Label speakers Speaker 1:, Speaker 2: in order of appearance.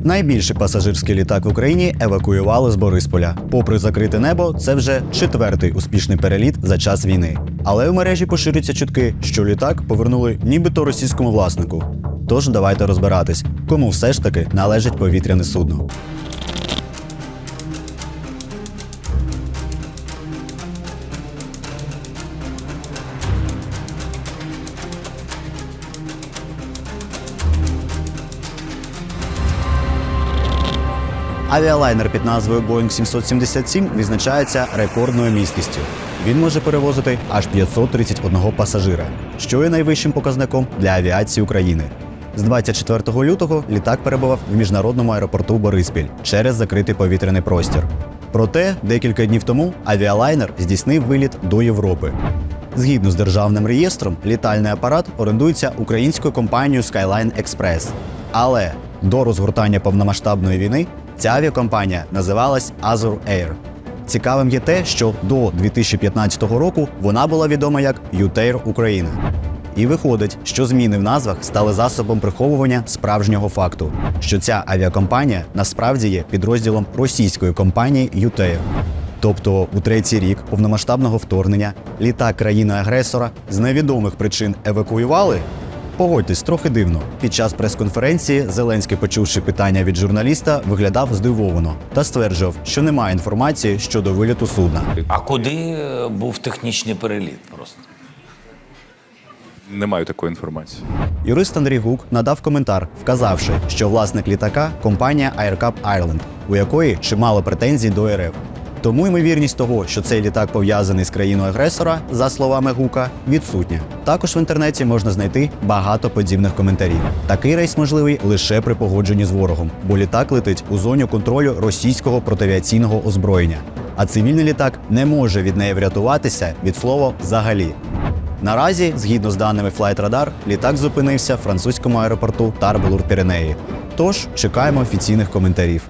Speaker 1: Найбільший пасажирський літак в Україні евакуювали з Борисполя. Попри закрите небо, це вже четвертий успішний переліт за час війни. Але в мережі поширюються чутки, що літак повернули нібито російському власнику. Тож давайте розбиратись, кому все ж таки належить повітряне судно. Авіалайнер під назвою Boeing 777 відзначається рекордною місткістю. Він може перевозити аж 531 пасажира, що є найвищим показником для авіації України. З 24 лютого літак перебував в міжнародному аеропорту Бориспіль через закритий повітряний простір. Проте декілька днів тому авіалайнер здійснив виліт до Європи. Згідно з державним реєстром, літальний апарат орендується українською компанією Skyline Express. Але до розгортання повномасштабної війни ця авіакомпанія називалась Azur Air. Цікавим є те, що до 2015 року вона була відома як UTair Україна. І виходить, що зміни в назвах стали засобом приховування справжнього факту, що ця авіакомпанія насправді є підрозділом російської компанії UTair. Тобто, у третій рік повномасштабного вторгнення літак країни-агресора з невідомих причин евакуювали. Погодьтесь, трохи дивно. Під час прес-конференції Зеленський, почувши питання від журналіста, виглядав здивовано та стверджував, що немає інформації щодо виліту судна.
Speaker 2: А куди е, був технічний переліт просто?
Speaker 3: Не маю такої інформації.
Speaker 1: Юрист Андрій Гук надав коментар, вказавши, що власник літака компанія AirCap Ireland, у якої чимало претензій до РФ. Тому ймовірність того, що цей літак пов'язаний з країною агресора, за словами Гука, відсутня. Також в інтернеті можна знайти багато подібних коментарів. Такий рейс можливий лише при погодженні з ворогом, бо літак летить у зоні контролю російського протиавіаційного озброєння. А цивільний літак не може від неї врятуватися від слова взагалі. Наразі, згідно з даними Flight Radar, літак зупинився в французькому аеропорту Тарбелур Піренеї. Тож чекаємо офіційних коментарів.